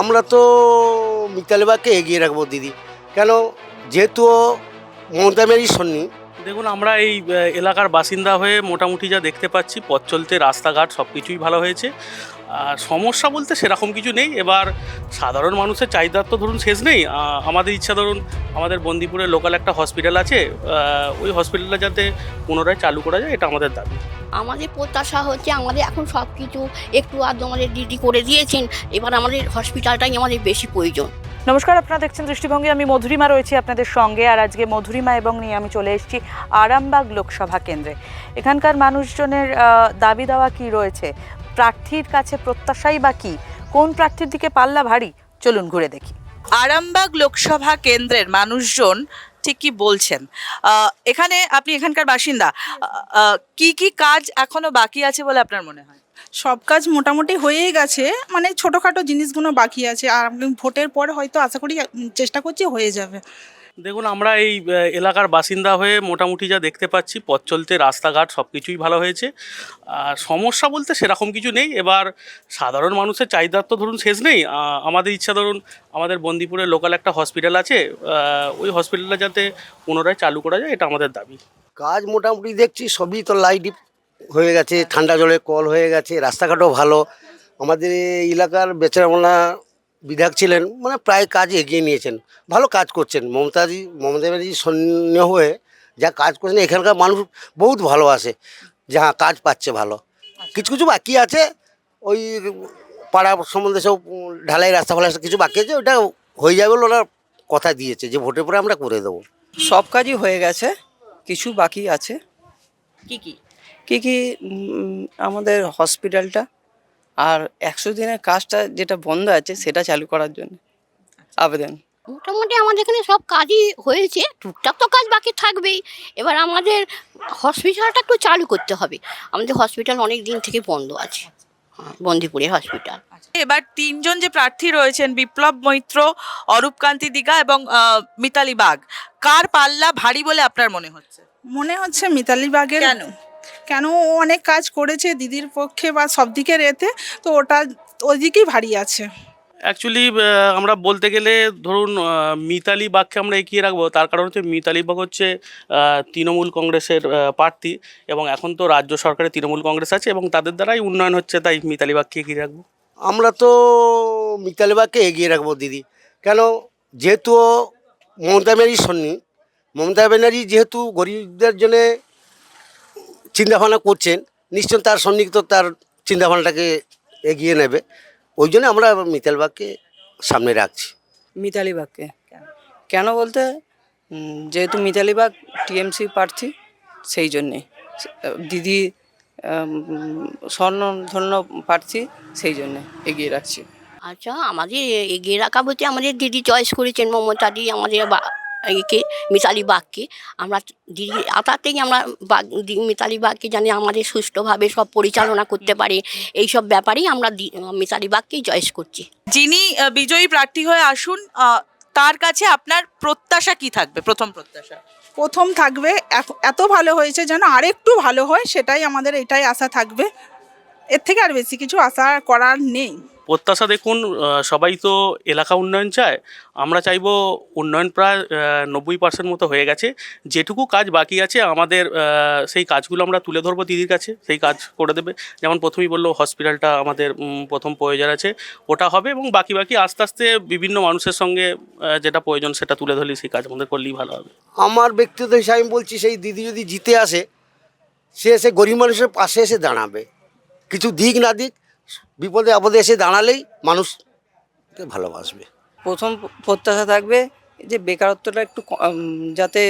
আমরা তো মিতালিবাকে এগিয়ে রাখব, দিদি। কেন? যেহেতু মমতা মেরি সন্নি। দেখুন, আমরা এই এলাকার বাসিন্দা হয়ে মোটামুটি যা দেখতে পাচ্ছি, পথ চলতে, রাস্তাঘাট সব কিছুই ভালো হয়েছে। সমস্যা বলতে সেরকম কিছু নেই। এবার সাধারণ মানুষের চাহিদার তো ধরুন শেষ নেই। আমাদের ইচ্ছা ধরুন আমাদের বন্দিপুরে লোকাল একটা হসপিটাল আছে। ওই হসপিটালটা যাতে পুনরায় চালু করা যায় এটা আমাদের দাবি। আমাদের প্রত্যাশা হচ্ছে আমাদের এখন সব কিছু একটু আধ আমাদের দিদি করে দিয়েছেন। এবার আমাদের হসপিটালটাই আমাদের বেশি প্রয়োজন। নমস্কার আপনারা দেখছেন দৃষ্টিভঙ্গি। আমি মধুরিমা রয়েছি আপনাদের সঙ্গে আর আজকে মধুরিমা এবং নিয়ে আমি চলে এসেছি আরামবাগ লোকসভা কেন্দ্রে। এখানকার মানুষজনের দাবি দাওয়া কি রয়েছে? প্রার্থীর কাছে প্রত্যাশাই বা কি? কোন প্রার্থীর দিকে পাল্লা ভারী? চলুন ঘুরে দেখি। আরামবাগ লোকসভা কেন্দ্রের মানুষজন ঠিক কি বলছেন? এখানে আপনি এখানকার বাসিন্দা কি কি কাজ এখনও বাকি আছে বলে আপনার মনে হয়? সব কাজ মোটামুটি হয়েই গেছে মানে ছোটোখাটো জিনিসগুলো বাকি আছে, আর ভোটের পর হয়তো আশা করি চেষ্টা করছি হয়ে যাবে। দেখুন, আমরা এই এলাকার বাসিন্দা হয়ে মোটামুটি যা দেখতে পাচ্ছি, পথ চলতে, রাস্তাঘাট সব কিছুই ভালো হয়েছে। আর সমস্যা বলতে সেরকম কিছু নেই। এবার সাধারণ মানুষের চাহিদার তো ধরুন শেষ নেই। আমাদের ইচ্ছা ধরুন, আমাদের বন্দিপুরে লোকাল একটা হসপিটাল আছে ওই হসপিটালটা যাতে পুনরায় চালু করা যায়, এটা আমাদের দাবি। কাজ মোটামুটি দেখছি, সবই তো লাইট হয়ে গেছে, ঠান্ডা জলের কল হয়ে গেছে, রাস্তাঘাটও ভালো। আমাদের এলাকার বেচারামোনা বিধায়ক ছিলেন মানে প্রায় কাজ এগিয়ে নিয়েছেন। ভালো কাজ করছেন। মমতাজি মমতা ব্যানার্জি সৈন্য হয়ে যা কাজ করছেন এখানকার মানুষ বহুত ভালো ভালোবাসে যা কাজ পাচ্ছে ভালো। কিছু কিছু বাকি আছে ওই পাড়া সম্বন্ধে সব ঢালাই রাস্তা ফালা কিছু বাকি আছে ওটা হয়ে যাবে বলে ওরা কথা দিয়েছে যে ভোটের পরে আমরা করে দেবো। সব কাজই হয়ে গেছে কিছু বাকি আছে। কি কি? কি কি আমাদের হসপিটালটা আর একশো দিনের কাজটা যেটা বন্ধ আছে সেটা চালু করার জন্য। আবেদন। মোটামুটি আমাদের এখানে সব কাজই হয়েছে টুকটাক তো কাজ বাকি থাকবেই। এবার আমাদের হসপিটালটা একটু চালু করতে হবে। আমাদের হসপিটাল অনেক দিন থেকে বন্ধ আছে। হ্যাঁ, বন্দিপুরের হসপিটাল। এবার তিনজন যে প্রার্থী রয়েছেন বিপ্লব মৈত্র অরূপ কান্তি দিঘা এবং মিতালি বাগ কার পাল্লা ভারী বলে আপনার মনে হচ্ছে? মনে হচ্ছে মিতালি বাগের কেন? কেন ও অনেক কাজ করেছে দিদির পক্ষে বা সব দিকের এতে তো ওটা ওদিকেই ভারী আছে। অ্যাকচুয়ালি আমরা বলতে গেলে ধরুন মিতালি বাগকে আমরা এগিয়ে রাখব তার কারণ হচ্ছে মিতালি বাগ হচ্ছে তৃণমূল কংগ্রেসের প্রার্থী এবং এখন তো রাজ্য সরকারে তৃণমূল কংগ্রেস আছে এবং তাদের দ্বারাই উন্নয়ন হচ্ছে তাই মিতালি বাগকে এগিয়ে রাখব। আমরা তো মিতালিবাকে এগিয়ে রাখব দিদি। কেন? যেহেতু মমতা ব্যানার্জি সন্নি মমতা ব্যানার্জি যেহেতু গরিবদের জন্য চিন্তাভাবনা করছেন নিশ্চয় তার সন্নিহিত তার চিন্তাভাবনাটাকে এগিয়ে নেবে। ওই জন্য আমরা মিতালবাগকে সামনে রাখছি। মিতালি বাগকে? কেন বলতে যেহেতু মিতালি বাগ টিএমসি প্রার্থী সেই জন্যে। দিদি স্বর্ণধন্য প্রার্থী সেই জন্যে এগিয়ে রাখছি। আচ্ছা আমাদের এগিয়ে রাখা বলতে আমাদের দিদি চয়েস করেছেন মমতাদি আমাদের বা- একে মিতালি বাগকে আমরা দিদি আতাতেই আমরা বাগ মিতালি বাগকে জানি আমাদের সুষ্ঠুভাবে সব পরিচালনা করতে পারে। এই সব ব্যাপারেই আমরা দি- মিতালি বাগকেই চয়েস করছি। যিনি বিজয়ী প্রার্থী হয়ে আসুন তার কাছে আপনার প্রত্যাশা কি থাকবে? প্রথম প্রত্যাশা। প্রথম থাকবে এত- এত ভালো হয়েছে যেন আরেকটু ভালো হয় সেটাই আমাদের এটাই আশা থাকবে। এর থেকে আর বেশি কিছু আশা করার নেই। প্রত্যাশা দেখুন সবাই তো এলাকা উন্নয়ন চায়, আমরা চাইব উন্নয়ন প্রায় নব্বই পার্সেন্ট মতো হয়ে গেছে। যেটুকু কাজ বাকি আছে, আমাদের সেই কাজগুলো আমরা তুলে ধরবো দিদির কাছে, সেই কাজ করে দেবে। যেমন প্রথমেই বলল হসপিটালটা আমাদের প্রথম প্রয়োজন আছে, ওটা হবে এবং বাকি বাকি আস্তে আস্তে বিভিন্ন মানুষের সঙ্গে যেটা প্রয়োজন সেটা তুলে ধরলে সেই কাজ আমাদের করলেই ভালো হবে। আমার ব্যক্তিগত হিসাবে আমি বলছি, সেই দিদি যদি জিতে আসে, সে এসে গরিব মানুষের পাশে এসে দাঁড়াবে। কিছু দিক না দিক বিপদে আপদে এসে দাঁড়ালেই মানুষকে ভালোবাসবে। প্রথম প্রত্যাশা থাকবে যে বেকারত্বটা একটু যাতে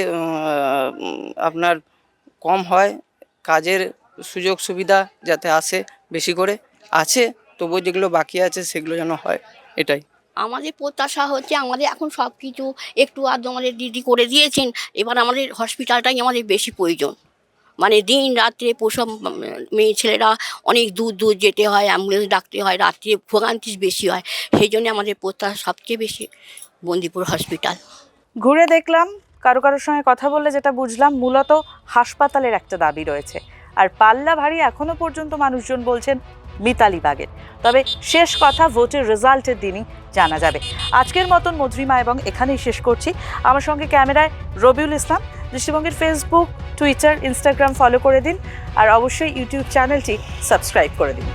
আপনার কম হয় কাজের সুযোগ সুবিধা যাতে আসে বেশি করে। আছে তবুও যেগুলো বাকি আছে সেগুলো যেন হয় এটাই। আমাদের প্রত্যাশা হচ্ছে আমাদের এখন সব কিছু একটু আধ আমাদের দিদি করে দিয়েছেন এবার আমাদের হসপিটালটাই আমাদের বেশি প্রয়োজন। মানে দিন রাত্রে প্রসব মেয়ে ছেলেরা অনেক দূর দূর যেতে হয়, অ্যাম্বুলেন্স ডাকতে হয়, রাত্রে ভোগান্তি বেশি হয়। সেই জন্য আমাদের প্রত্যাশা সবচেয়ে বেশি বন্দিপুর হসপিটাল। ঘুরে দেখলাম, কারও কারোর সঙ্গে কথা বললে যেটা বুঝলাম, মূলত হাসপাতালের একটা দাবি রয়েছে। আর পাল্লা ভারী এখনও পর্যন্ত মানুষজন বলছেন মিতালি বাগের। তবে শেষ কথা ভোটের রেজাল্টের দিনই জানা যাবে। আজকের মতন মধুরিমা এবং এখানেই শেষ করছি। আমার সঙ্গে ক্যামেরায় রবিউল ইসলাম। দৃষ্টিভঙ্গির ফেসবুক টুইটার ইনস্টাগ্রাম ফলো করে দিন আর অবশ্যই ইউটিউব চ্যানেলটি সাবস্ক্রাইব করে দিন।